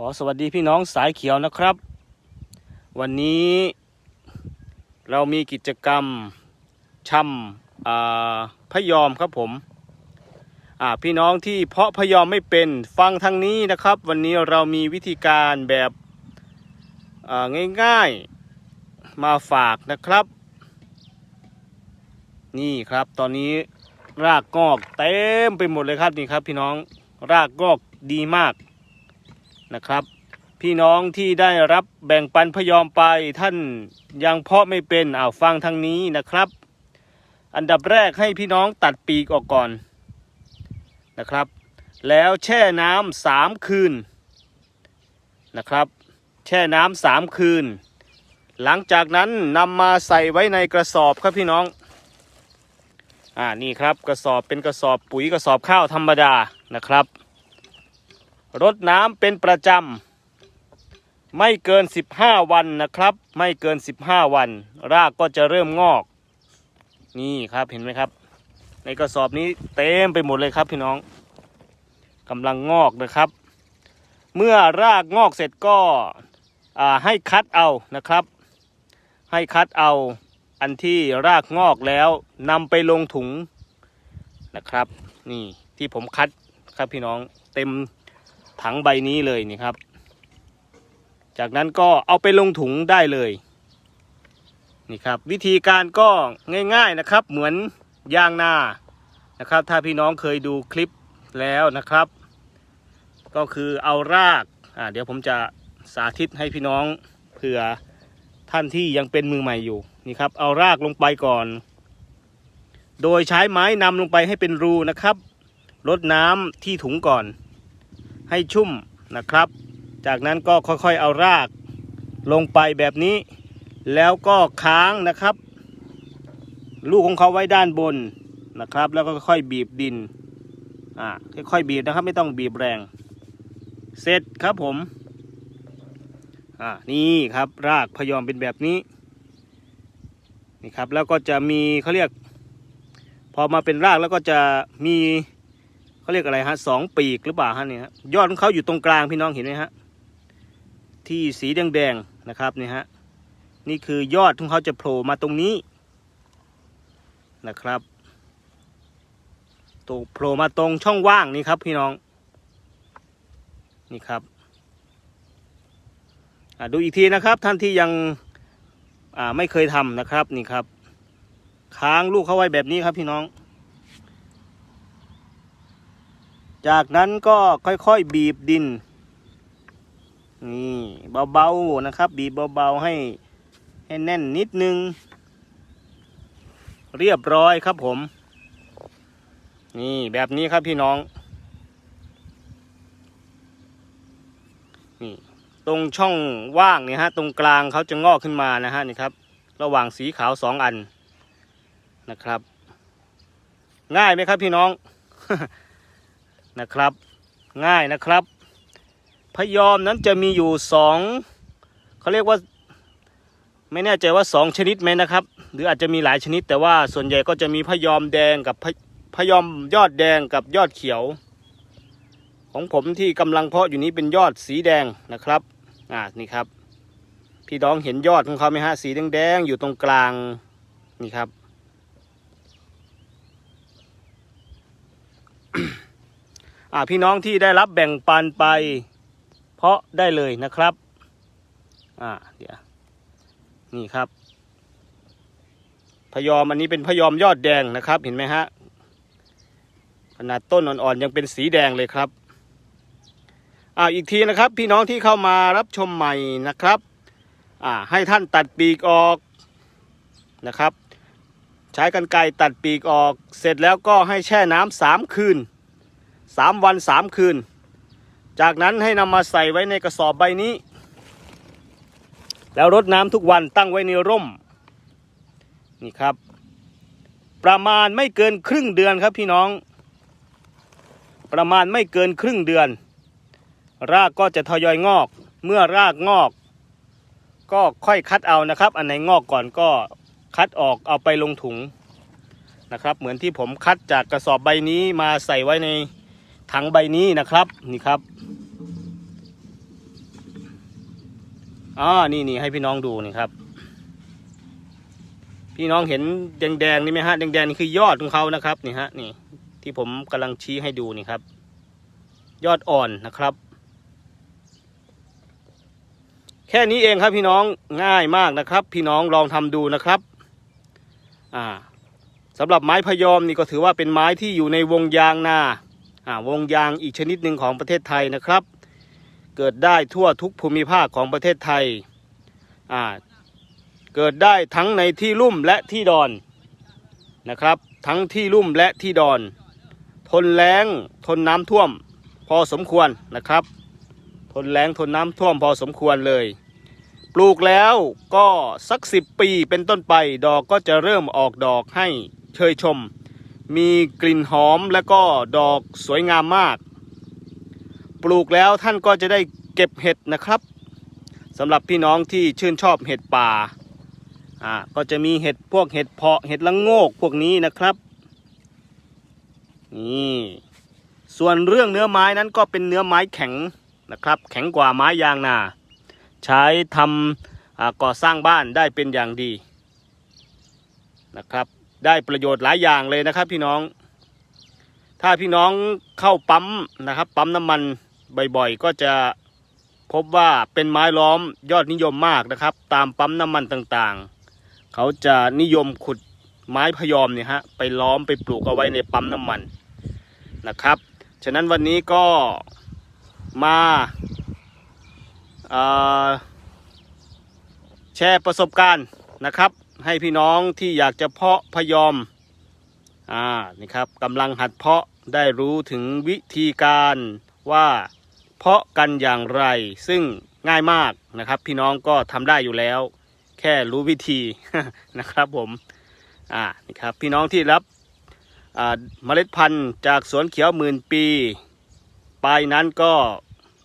ขอสวัสดีพี่น้องสายเขียวนะครับ วันนี้เรามีกิจกรรมชำอ่าพยอมครับผมพี่น้องที่เพาะพยอมไม่เป็นฟังทางนี้นะครับ วันนี้เรามีวิธีการแบบง่ายๆมาฝากนะครับ นี่ครับตอนนี้รากงอกเต็มไปหมดเลยครับนี่ครับพี่น้องรากงอกดีมาก นะครับ พี่น้องที่ได้รับแบ่งปันพยอมไปท่านยังเพาะไม่เป็นอ่าวฟังทางนี้นะครับ อันดับแรกให้พี่น้องตัดปีกออกก่อนนะครับ แล้วแช่น้ำสามคืนนะครับ แช่น้ำสามคืน หลังจากนั้นนำมาใส่ไว้ในกระสอบครับพี่น้องอ่านี่ครับกระสอบเป็นกระสอบปุ๋ยกระสอบข้าวธรรมดานะครับ รดน้ำเป็นประจำ ไม่เกิน 15 วันนะครับ ไม่เกิน 15 วัน รากก็จะเริ่มงอก นี่ครับเห็นไหมครับ ในกระสอบนี้เต็มไปหมดเลยครับพี่น้องกำลังงอกนะครับ เมื่อรากงอกเสร็จก็ให้คัดเอานะครับ ให้คัดเอาอันที่รากงอกแล้วนำไปลงถุงนะครับ นี่ที่ผมคัดครับพี่น้องเต็ม ถังใบนี้เลยนี่ครับ จากนั้นก็เอาไปลงถุงได้เลยนี่ครับ วิธีการก็ง่ายๆนะครับ เหมือนยางนานะครับ ถ้าพี่น้องเคยดูคลิปแล้วนะครับ ก็คือเอารากอ่าเดี๋ยวผมจะสาธิตให้พี่น้องเผื่อท่านที่ยังเป็นมือใหม่อยู่นี่ครับ เอารากลงไปก่อน โดยใช้ไม้นำลงไปให้เป็นรูนะครับลดน้ำที่ถุงก่อน ให้ชุ่มนะครับ จากนั้นก็ค่อยๆเอารากลงไปแบบนี้ แล้วก็ค้างนะครับ ลูกของเขาไว้ด้านบนนะครับ แล้วก็ค่อยบีบดินอ่าค่อยๆบีบนะครับ ไม่ต้องบีบแรง เสร็จครับผมอ่านี่ครับรากพยอมเป็นแบบนี้นี่ครับแล้วก็จะมีเขาเรียก พอมาเป็นรากแล้วก็จะมี เขาเรียกอะไรฮะสองปีกหรือเปล่าฮะเนี่ยยอดของเขาอยู่ตรงกลางพี่น้องเห็นไหมฮะที่สีแดงๆนะครับนี่ฮะนี่คือยอดของเขาจะโผล่มาตรงนี้นะครับตโผล่มาตรงช่องว่างนี่ครับพี่น้องนี่ครับดูอีกทีนะครับท่านที่ยังไม่เคยทำนะครับนี่ครับ ค้างลูกเขาไว้แบบนี้ครับพี่น้อง จากนั้นก็ค่อยๆบีบดิน นี่เบาๆนะครับ บีบเบาๆให้ให้แน่นนิดนึง เรียบร้อยครับผม นี่แบบนี้ครับพี่น้อง นี่ตรงช่องว่างเนี่ยฮะ ตรงกลางเขาจะงอกขึ้นมานะฮะนี่ครับ ระหว่างสีขาวสองอันนะครับ ง่ายไหมครับพี่น้อง นะครับ ง่ายนะครับ พยอมนั้นจะมีอยู่สองเขาเรียกว่าไม่แน่ใจว่าสองชนิดไหมนะครับ หรืออาจจะมีหลายชนิด แต่ว่าส่วนใหญ่ก็จะมีพยอมแดงกับพพยอมยอดแดงกับยอดเขียว ของผมที่กำลังเพาะอยู่นี้เป็นยอดสีแดงนะครับอ่านี่ครับ พี่น้องเห็นยอดของเขาไหมฮะสีแดงๆอยู่ตรงกลางนี่ครับ อ่า พี่น้องที่ได้รับแบ่งปันไป เพาะได้เลยนะครับอ่าเดี๋ยวนี่ครับพยอมอันนี้เป็นพยอมยอดแดงนะครับเห็นไหมฮะขนาดต้นอ่อนๆยังเป็นสีแดงเลยครับอ่าอีกทีนะครับ พี่น้องที่เข้ามารับชมใหม่นะครับอ่าให้ท่านตัดปีกออกนะครับ ใช้กันไกรตัดปีกออก เสร็จแล้วก็ให้แช่น้ำสามคืน สามวันสามคืน จากนั้นให้นำมาใส่ไว้ในกระสอบใบนี้ แล้วรดน้ำทุกวันตั้งไว้ในร่ม นี่ครับ ประมาณไม่เกินครึ่งเดือนครับพี่น้อง ประมาณไม่เกินครึ่งเดือน รากก็จะทยอยงอก เมื่อรากงอก ก็ค่อยคัดเอานะครับ อันไหนงอกก่อนก็คัดออกเอาไปลงถุงนะครับเหมือนที่ผมคัดจากกระสอบใบนี้มาใส่ไว้ใน ถังใบนี้นะครับนี่ครับอ๋อนี่นี่ให้พี่น้องดูนี่ครับ พี่น้องเห็นแดงๆนี่ไหมฮะแดงๆนี่คือยอดของเขานะครับนี่ฮะนี่ ที่ผมกำลังชี้ให้ดูนี่ครับ ยอดอ่อนนะครับ แค่นี้เองครับพี่น้องง่ายมากนะครับ พี่น้องลองทำดูนะครับอ่าสำหรับไม้พยอมนี่ก็ถือว่าเป็นไม้ที่อยู่ในวงยางนา วงยางอีกชนิดหนึ่งของประเทศไทยนะครับ เกิดได้ทั่วทุกภูมิภาคของประเทศไทย เกิดได้ทั้งในที่ลุ่มและที่ดอนนะครับ ทั้งที่ลุ่มและที่ดอน ทนแล้งทนน้ำท่วมพอสมควรนะครับ ทนแล้งทนน้ำท่วมพอสมควรเลย ปลูกแล้วก็สักสิบปีเป็นต้นไปดอกก็จะเริ่มออกดอกให้เชยชม มีกลิ่นหอมและก็ดอกสวยงามมาก ปลูกแล้วท่านก็จะได้เก็บเห็ดนะครับสำหรับพี่น้องที่ชื่นชอบเห็ดป่าอ่าก็จะมีเห็ดพวกเห็ดเพาะเห็ดละโงกพวกนี้นะครับนี่ส่วนเรื่องเนื้อไม้นั้นก็เป็นเนื้อไม้แข็งนะครับ แข็งกว่าไม้ยางนา ใช้ทำอ่าก่อสร้างบ้านได้เป็นอย่างดีนะครับ ได้ประโยชน์หลายอย่างเลยนะครับ พี่น้อง ถ้าพี่น้องเข้าปั๊มนะครับ ปั๊มน้ำมันบ่อยๆ ก็จะพบว่าเป็นไม้ล้อมยอดนิยมมากนะครับ ตามปั๊มน้ำมันต่างๆ เขาจะนิยมขุดไม้พยอมเนี่ยฮะไปล้อมไปปลูกเอาไว้ในปั๊มน้ำมันนะครับ ฉะนั้นวันนี้ก็มาแชร์ประสบการณ์นะครับ ให้พี่น้องที่อยากจะเพาะพยอมอ่านี่ครับกำลังหัดเพาะได้รู้ถึงวิธีการว่าเพาะกันอย่างไร ซึ่งง่ายมากนะครับ พี่น้องก็ทำได้อยู่แล้ว แค่รู้วิธีนะครับผมอ่านี่ครับพี่น้องที่รับอ่าเมล็ดพันธุ์จากสวนเขียวหมื่นปี ปลายนั้นก็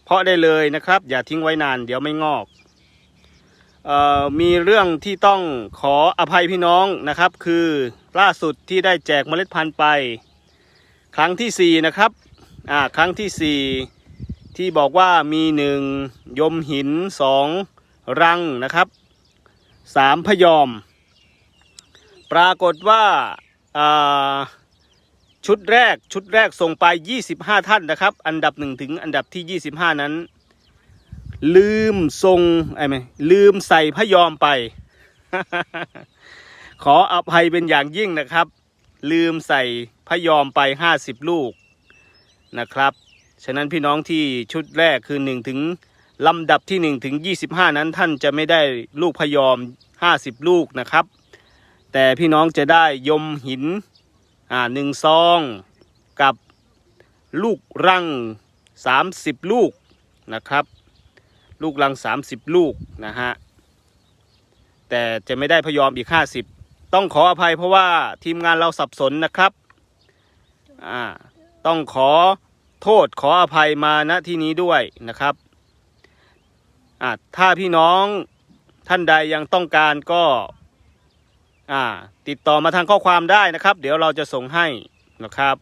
เพาะได้เลยนะครับ อย่าทิ้งไว้นานเดี๋ยวไม่งอก มีเรื่องที่ต้องขออภัยพี่น้องนะครับ คือล่าสุดที่ได้แจกเมล็ดพันธุ์ไป ครั้งที่สี่นะครับอ่าครั้งที่สี่ที่บอกว่ามีหนึ่งยมหินสองรังนะครับสามพยอม ปรากฏว่าาชุดแรกชุดแรกส่งไป 25 ท่านนะครับ อันดับหนึ่งถึงอันดับที่ 25 นั้น ลืมทรงไอ้ไหมลืมใส่พยอมไป ขออภัยเป็นอย่างยิ่งนะครับ ลืมใส่พยอมไป50ลูกนะครับ ฉะนั้นพี่น้องที่ชุดแรกคือ1ถึงลำดับที่1ถึง25นั้นท่านจะไม่ได้ลูกพยอม50ลูกนะครับ แต่พี่น้องจะได้ยมหินอ่าหนึ่งซองกับลูกรัง30ลูกนะครับ ลูกรัง 30 ลูกนะฮะ แต่จะไม่ได้พยอมอีก 50 ต้องขออภัยเพราะว่าทีมงานเราสับสนนะครับ อ่า ต้องขอโทษขออภัยมาณที่นี้ด้วยนะครับ อ่า ถ้าพี่น้องท่านใดยังต้องการก็ อ่า ติดต่อมาทางข้อความได้นะครับ เดี๋ยวเราจะส่งให้นะครับ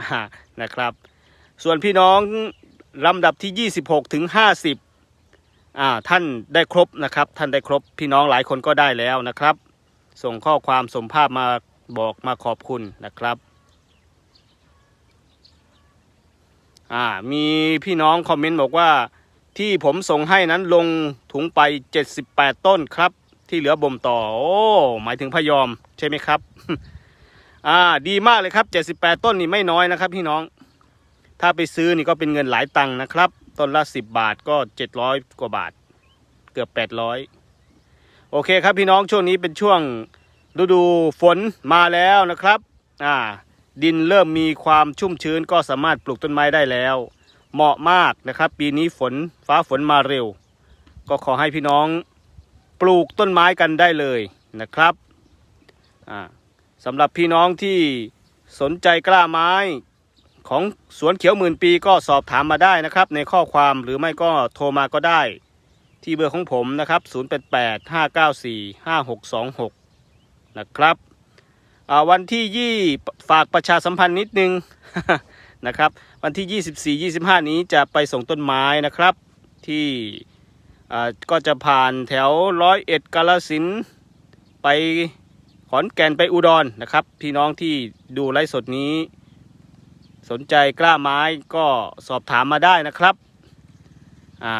อ่านะครับ ส่วนพี่น้องลำดับที่ 26 ถึง 50 ท่านได้ครบนะครับ ท่านได้ครบพี่น้องหลายคนก็ได้แล้วนะครับ ส่งข้อความส่งภาพมาบอกมาขอบคุณนะครับมีพี่น้องคอมเมนต์บอกว่าที่ผมส่งให้นั้นลงถุงไป 78 ต้นครับ ที่เหลือบ่มต่อ โอ้หมายถึงพยอมใช่ไหมครับ อ่าดีมากเลยครับ 78 ต้นนี่ไม่น้อยนะครับ พี่น้อง ถ้าไปซื้อนี่ก็เป็นเงินหลายตังค์นะครับ ต้นละ10บบาทก็700กว่าบาท เกือบ800โอเคครับพี่น้องช่วงนี้เป็นช่วงฤดูฝนมาแล้วนะครับอ่าดินเริ่มมีความชุ่มชื้นก็สามารถปลูกต้นไม้ได้แล้ว เหมาะมากนะครับ ปีนี้ฝนฟ้าฝนมาเร็ว ก็ขอให้พี่น้องปลูกต้นไม้กันได้เลยนะครับสำหรับพี่น้องที่สนใจกล้าไม้ ของสวนเขียวหมื่นปีก็สอบถามมาได้นะครับ ในข้อความหรือไม่ก็โทรมาก็ได้ ที่เบอร์ของผมนะครับ 088 594 5626 นะครับวันที่ยี่ฝากประชาสัมพันธ์นิดนึงนะครับ วันที่ 24 25 นี้จะไปส่งต้นไม้นะครับที่ก็จะผ่านแถวร้อยเอ็ดกาลสินไปขอนแก่นไปอุดรนะครับ พี่น้องที่ดูไลฟ์สดนี้ สนใจกล้าไม้ก็สอบถามมาได้นะครับอ่า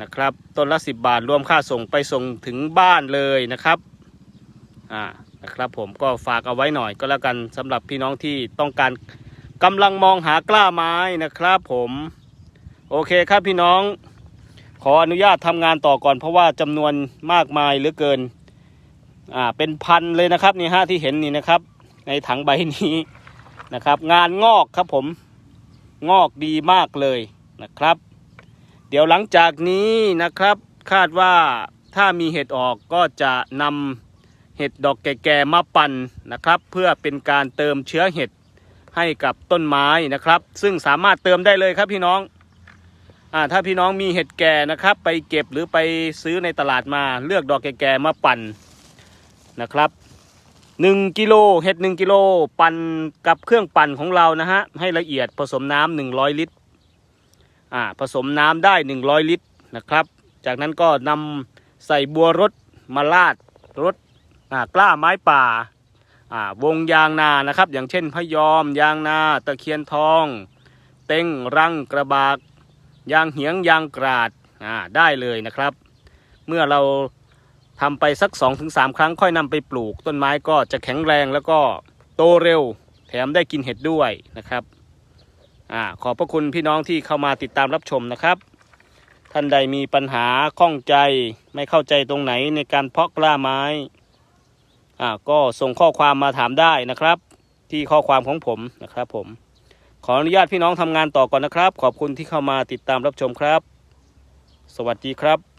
นะครับต้นละ 10 บาทรวมค่าส่งไปส่งถึงบ้านเลยนะครับอ่านะครับผมก็ฝากเอาไว้หน่อยก็แล้วกันสำหรับพี่น้องที่ต้องการกำลังมองหากล้าไม้นะครับผมโอเคครับพี่น้องขออนุญาตทำงานต่อก่อนเพราะว่าจำนวนมากมายเหลือเกินอ่าเป็นพันเลยนะครับนี่ฮะที่เห็นนี่นะครับ ในถังใบนี้ นะครับ งานงอกครับผม งอกดีมากเลยนะครับ เดี๋ยวหลังจากนี้นะครับคาดว่าถ้ามีเห็ดออกก็จะนำเห็ดดอกแก่ๆมาปั่นนะครับ เพื่อเป็นการเติมเชื้อเห็ดให้กับต้นไม้นะครับ ซึ่งสามารถเติมได้เลยครับพี่น้องอ่าถ้าพี่น้องมีเห็ดแก่นะครับ ไปเก็บหรือไปซื้อในตลาดมาเลือกดอกแก่ๆมาปั่นนะครับ หนึ่งกิโลเห็ดหนึ่งกิโลปั่นกับเครื่องปั่นของเรานะฮะให้ละเอียดผสมน้ำหนึ่งร้อยลิตรอ่าผสมน้ำได้หนึ่งร้อยลิตรนะครับ จากนั้นก็นำใส่บัวรถมาลาดรถอ่ากล้าไม้ป่าอ่าวงยางนานะครับ อย่างเช่นพยอมยางนาตะเคียนทอง เต็งรังกระบากยางเหียงยางกราดอ่าได้เลยนะครับ เมื่อเรา ทำไปสัก 2-3 ครั้งค่อยนำไปปลูก ต้นไม้ก็จะแข็งแรงแล้วก็โตเร็ว แถมได้กินเห็ดด้วยนะครับอ่าขอบพระคุณพี่น้องที่เข้ามาติดตามรับชมนะครับ ท่านใดมีปัญหาข้องใจไม่เข้าใจตรงไหนในการเพาะกล้าไม้อ่าก็ส่งข้อความมาถามได้นะครับ ที่ข้อความของผมนะครับผม ขออนุญาตพี่น้องทำงานต่อก่อนนะครับ ขอบคุณที่เข้ามาติดตามรับชมครับ สวัสดีครับ